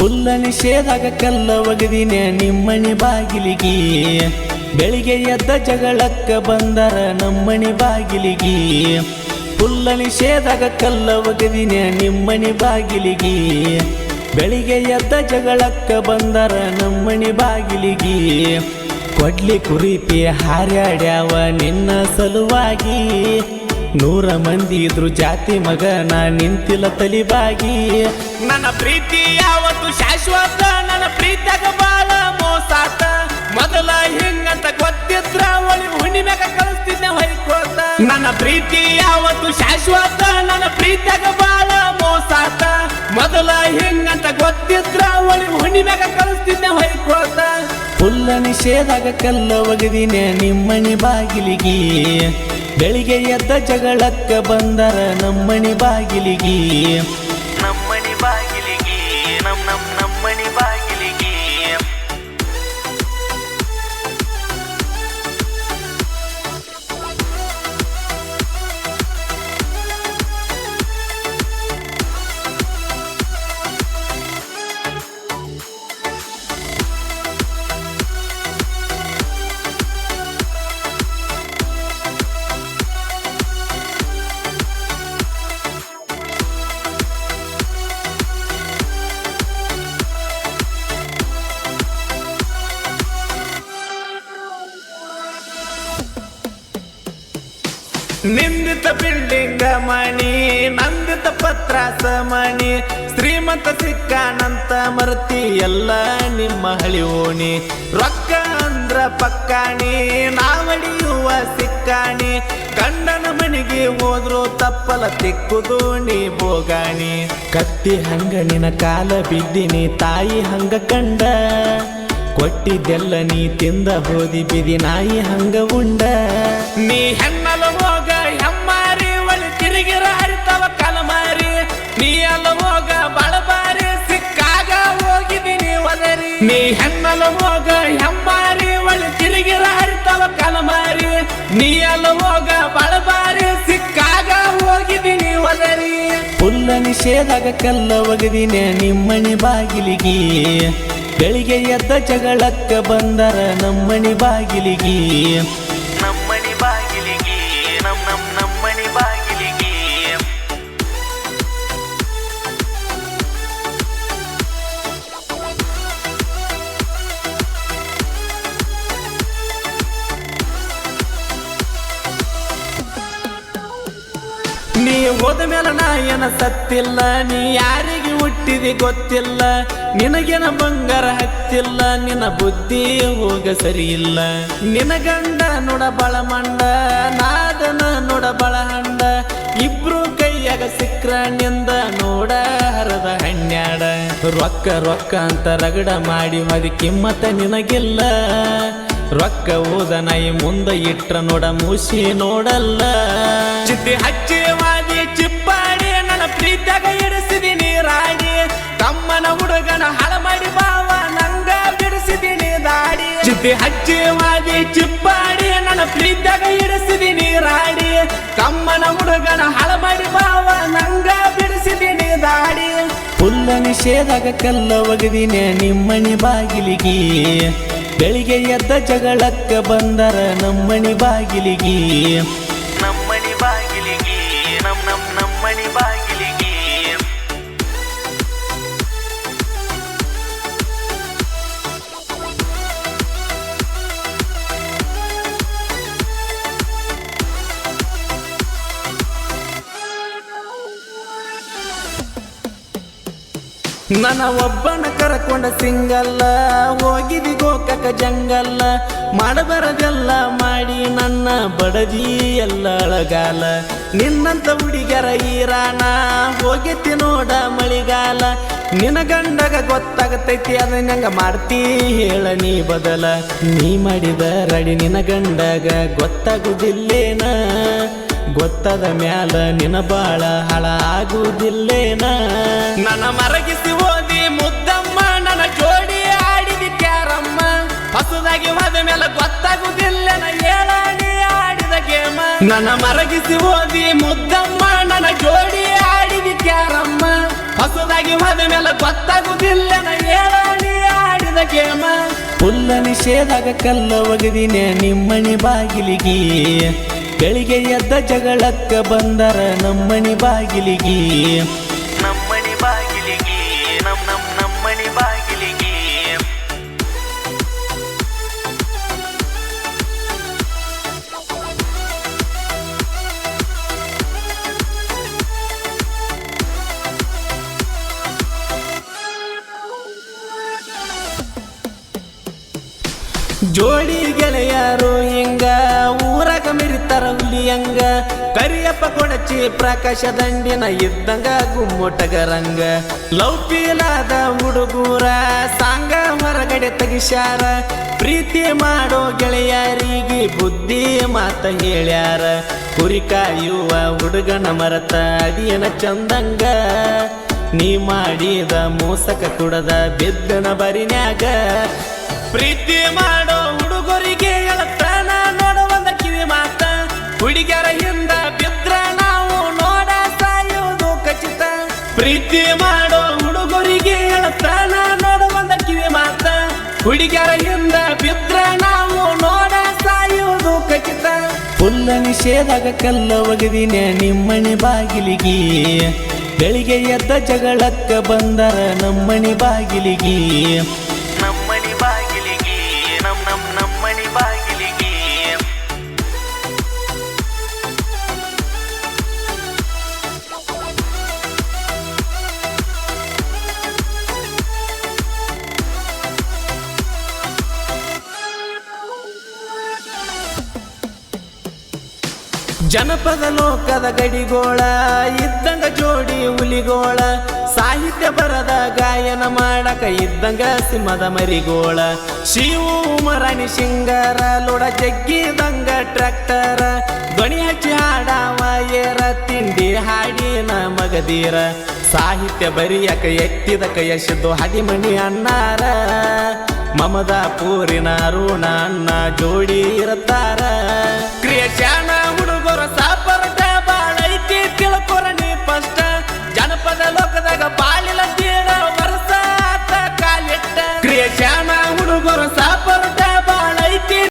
ಪುಲ್ಲ ಸೇದಾಗ ಕಲ್ಲ ಒಗದಿನ ನಿಮ್ಮಣಿ ಬಾಗಿಲಿಗೆ. ಬೆಳಿಗ್ಗೆ ಎದ್ದ ಜಗಳಕ್ಕ ಬಂದರ ನಮ್ಮಣಿ ಬಾಗಿಲಿಗೆ. ಪುಲ್ಲ ಸೇದಾಗ ಕಲ್ಲ ಒಗದಿನ ನಿಮ್ಮಣಿ ಬಾಗಿಲಿಗೆ. ಬೆಳಿಗ್ಗೆ ಎದ್ದ ಜಗಳಕ್ಕ ಬಂದರ ನಮ್ಮಣಿ ಬಾಗಿಲಿಗೆ. ಕೊಡ್ಲಿ ಕುರಿಪಿ ಹಾರ್ಯಾಡ್ಯಾವ ನಿನ್ನ ಸಲುವಾಗಿ. ನೂರ ಮಂದಿ ಇದ್ರು ಜಾತಿ ಮಗ, ನಾ ನಿಂತಿಲ್ಲ ತಲಿಬಾಗಿ. ನನ್ನ ಪ್ರೀತಿ ಯಾವತ್ತು ಶಾಶ್ವತ, ನನ್ನ ಪ್ರೀತಿಯಾಗ ಬಾಳ ಮೋಸಾತ. ಮೊದಲ ಹಿಂಗಂತ ಗೊತ್ತಿದ್ರ ಒಳಿ ಹುಣ್ಣಿಮ್ಯಾಗ ಕಳಿಸ್ತಿದ್ದೆ ಹೊಯ್ಕೋತ ನನ್ನ ಪ್ರೀತಿ ಯಾವತ್ತು ಶಾಶ್ವತ, ನನ್ನ ಪ್ರೀತಿಯಾಗ ಬಾಳ ಮೋಸಾತ. ಮೊದಲ ಹಿಂಗಂತ ಗೊತ್ತಿದ್ರ ಒಳಿ ಹುಣ್ಣಿಮ್ಯಾಗ ಕಳಿಸ್ತಿದ್ದೆ ಹೊಯ್ಕೋತ ಹುಲ್ಲ ನಿಷೇಧಾಗ ಕಲ್ಲ ಒಗದಿನ ನಿಮ್ಮಣಿ ಬಾಗಿಲಿಗಿ. ಬೆಳಿಗ್ಗೆ ಎದ್ದ ಜಗಳಕ್ಕ ಬಂದರ ನಮ್ಮಣಿ ಬಾಗಿಲಿಗಿ. ನಿಂದಿತ ಬಿಲ್ಡಿಂಗ ಮಣಿ ನಂದಿತ ಪತ್ರ ಮಣಿ ಶ್ರೀಮಂತ ಸಿಕ್ಕಾನಂತ ಮರುತಿ ಎಲ್ಲ ನಿಮ್ಮ ಹಳಿ ಓಣಿ ರೊಕ್ಕ ಅಂದ್ರ ಪಕ್ಕಾಣಿ ನಾವಡಿಯುವ ಸಿಕ್ಕಾಣಿ. ಗಂಡನ ಮನೆಗೆ ಹೋದ್ರು ತಪ್ಪಲ ತಿಕ್ಕುದು ನೀ ಬೋಗಾಣಿ ಕತ್ತಿ ಹಂಗ ನಿನ ಕಾಲ ಬಿದ್ದಿನಿ ತಾಯಿ ಹಂಗ ಕಂಡ. ಕೊಟ್ಟಿದ್ದೆಲ್ಲ ನೀ ತಿಂದ ಹೋದಿ ಬಿದಿ ನಾಯಿ ಹಂಗ ಉಂಡ. ನೀ ಹೆಣ್ಣಲ ನೀ ಹೆಣ್ಣಲು ಹೋಗ ಹೆಮ್ಮಾರಿ ಒಳ ತಿರುಗಿರ ಹರಿತವ ಕಲಮಾರಿ ನೀ ಅಲ್ಲ ಹೋಗ ಬಳಬಾರಿ, ಸಿಕ್ಕಾಗ ಹೋಗಿದ್ದೀನಿ ಒದರಿ. ಪುಲ್ಲ ನಿಷೇಧಾಗ ಕಲ್ಲ ಒಗದಿನೇ ನಿಮ್ಮಣಿ ಬಾಗಿಲಿಗೆ. ಬೆಳಿಗ್ಗೆ ಎದ್ದ ಜಗಳಕ್ಕ ಬಂದರ ನಮ್ಮಣಿ ಬಾಗಿಲಿಗಿ. ಹೋದ ಮೇಲೆ ನಾ ಏನ ಸತ್ತಿಲ್ಲ, ನೀ ಯಾರಿಗೆ ಹುಟ್ಟಿದಿ ಗೊತ್ತಿಲ್ಲ, ನಿನಗೇನ ಬಂಗಾರ ಹತ್ತಿಲ್ಲ, ನಿನ್ನ ಬುದ್ಧಿ ಹೋಗ ಸರಿಯಿಲ್ಲ. ನಿನ ಗಂಡ ನೋಡ ಬಳ ಮಂಡ, ನಾದನ ನೋಡ ಬಳಹಂಡ ಇಬ್ರು ಕೈಯಾಗ ಸಿಕ್ರಣ್ಣಿಂದ ನೋಡ ಹರದ ಹಣ್ಯಾಡ ರೊಕ್ಕ ರೊಕ್ಕ ಅಂತ ರಗಡ ಮಾಡಿ ಮದಿ ಕಿಮ್ಮತ್ತ ನಿನಗಿಲ್ಲ. ರೊಕ್ಕ ಓದ ನಾಯಿ ಮುಂದ ಇಟ್ರ ನೋಡ, ಮುಸಿ ನೋಡಲ್ಲ. ಚಿತ್ತಿ ಹಚ್ಚಿ ನನ್ನ ಇಡಿಸಿದಿ ನೀರಾಡಿ. ರಾಡಿ ತಮ್ಮನ ಹುಡುಗನ ಹಳ ಮಾಡಿ ಬಾವ ನಂಗ ಬಿಡಿಸಿದೀನಿ ದಾಡಿ ಚಿದ್ದಿ ಹಚ್ಚಿ ಮಾಡಿ ಚಿಪ್ಪಾಡಿ ನನ್ನ ಪ್ರೀತಿಯಾಗ ಇಡಿಸಿದಿ ನೀರಾಡಿ. ತಮ್ಮನ ಹುಡುಗನ ಹಳ ಮಾಡಿ ಬಾವ ನಂಗ ಬಿಡಿಸಿದೀನಿ ದಾಡಿ ಹುಲ್ಲ ನಿಷೇಧಾಗ ಕಲ್ಲ ಒಗದಿನೇ ನಿಮ್ಮಣಿ ಬಾಗಿಲಿಗೆ. ಬೆಳಿಗ್ಗೆ ಎದ್ದ ಜಗಳಕ್ಕ ಬಂದರ ನಮ್ಮಣಿ ಬಾಗಿಲಿಗಿ. ನನ್ನ ಒಬ್ಬನ ಕರಕೊಂಡ ಸಿಂಗಲ್ಲ, ಹೋಗಿದಿ ಗೋಕಕ ಜಂಗಲ್ಲ, ಮಾಡಬರದೆಲ್ಲ ಮಾಡಿ ನನ್ನ ಬಡದಿ ಎಲ್ಲ ಅಳಗಾಲ. ನಿನ್ನಂತ ಹುಡುಗರ ಈರಾನ, ಹೋಗಿತಿ ನೋಡ ಮಳಿಗಾಲ. ನಿನ ಗಂಡಗ ಗೊತ್ತಾಗತೈತಿ ಅದನ್ನಂಗ ಮಾಡ್ತಿ ಹೇಳ ನೀ ಬದಲ. ನೀ ಮಾಡಿದ ರಡಿ ನಿನ ಗಂಡಗ ಗೊತ್ತಾಗುದಿಲ್ಲೇನ? ಗೊತ್ತದ ಮ್ಯಾಲ ನಿನ ಬಾಳ ಹಳ ಆಗುವುದಿಲ್ಲೇನ ನನ್ನ ಮರಗಿಸಿ ಓದಿ ಮುದ್ದಮ್ಮ, ನನ್ನ ಜೋಡಿ ಆಡಿದಿ ಕ್ಯಾರಮ್ಮ. ಹೊಸದಾಗಿ ಹೋದ ಮೇಲೆ ಗೊತ್ತಾಗುದಿಲ್ಲ ಏಳಾಡಿ ಆಡಿದ ಗೇಮ. ನನ್ನ ಮರಗಿಸಿ ಓದಿ ಮುದ್ದಮ್ಮ, ನನ್ನ ಜೋಡಿ ಆಡಿದಿ ಕ್ಯಾರಮ್ಮ. ಹೊಸದಾಗಿ ಹೋದ ಮೇಲೆ ಗೊತ್ತಾಗುದಿಲ್ಲ ಏಳಾಡಿ ಆಡಿದ ಗೇಮ. ಪುಲ್ಲ ನಿಷೇಧಾಗ ಕಲ್ಲ ಒಗದಿನ ನಿಮ್ಮಣಿ ಬಾಗಿಲಿಗಿ. ಬೆಳಿಗ್ಗೆ ಎದ್ದ ಜಗಳಕ್ಕ ಬಂದರ ನಮ್ಮಣಿ ಬಾಗಿಲಿಗಿ. ನಮ್ ನಮ್ ನಮ್ಮಣಿ ಬಾಗಿಲಿಗೆ. ಜೋಡಿ ಗೆಳೆಯರು ಹಿಂಗ ಮೆರಿತಾರ ಕರಿಯಪ್ಪ ಕೊಡಚಿ ಪ್ರಕಾಶ ದಂಡಿನ ಇದ್ದಂಗ ಗುಮ್ಮೊಟಗರಂಗ. ಲೌಪಿಲಾದ ಹುಡುಗೂರ ಸಾಂಗ ಹೊರಗಡೆ ತೆಗಿಸ್ಯಾರ. ಪ್ರೀತಿ ಮಾಡೋ ಗೆಳೆಯರಿಗೆ ಬುದ್ಧಿ ಮಾತ ಹೇಳ್ಯಾರ. ಕುರಿಕಾಯುವ ಹುಡುಗನ ಮರತ ಅದಿಯನ ಚಂದಂಗ. ನೀ ಮಾಡಿದ ಮೋಸಕ ಕುಡದ ಬಿದ್ದನ ಬರಿನ್ಯಾಗ. ಪ್ರೀತಿ ಮಾಡೋ ಹುಡುಗಿಯರ ಹಿಂದ ಬಿದ್ರ ನಾವು ನೋಡ ಸಾಯುವುದು ಖಚಿತ. ಫುಲ್ಲ ನಿಷೇಧಾಗ ಕಲ್ಲ ಒಗದಿನ ನಿಮ್ಮಣಿ ಬಾಗಿಲಿಗೆ. ಬೆಳಿಗ್ಗೆ ಎದ್ದ ಜಗಳಕ್ಕ ಬಂದರ ನಮ್ಮಣಿ ಬಾಗಿಲಿಗಿ. ಜನಪದ ಲೋಕದ ಗಡಿಗೋಳ, ಇದ್ದಂಗ ಜೋಡಿ ಹುಲಿಗೋಳ, ಸಾಹಿತ್ಯ ಬರದ ಗಾಯನ ಮಾಡಕ ಇದ್ದಂಗ ಸಿಂಹದ ಮರಿಗೋಳ. ಶಿವಮರಣಿ ಸಿಂಗರ ಲೋಡ ಜಗ್ಗಿದಂಗ ಟ್ರ್ಯಾಕ್ಟರ, ಧ್ವನಿ ಹಚ್ಚಿ ಹಾಡಾವ ಏರ, ತಿಂಡಿ ಹಾಡಿನ ಮಗದೀರ ಸಾಹಿತ್ಯ ಬರಿಯಕ ಎತ್ತಿದ ಕಯಶದ್ದು ಹಡಿಮಣಿ ಅಣ್ಣಾರ ಮಮದ ಪೂರಿನ ಅರುಣ ಅಣ್ಣ ಜೋಡಿ ಇರುತ್ತಾರ. ಕ್ರಿಯೇಷನ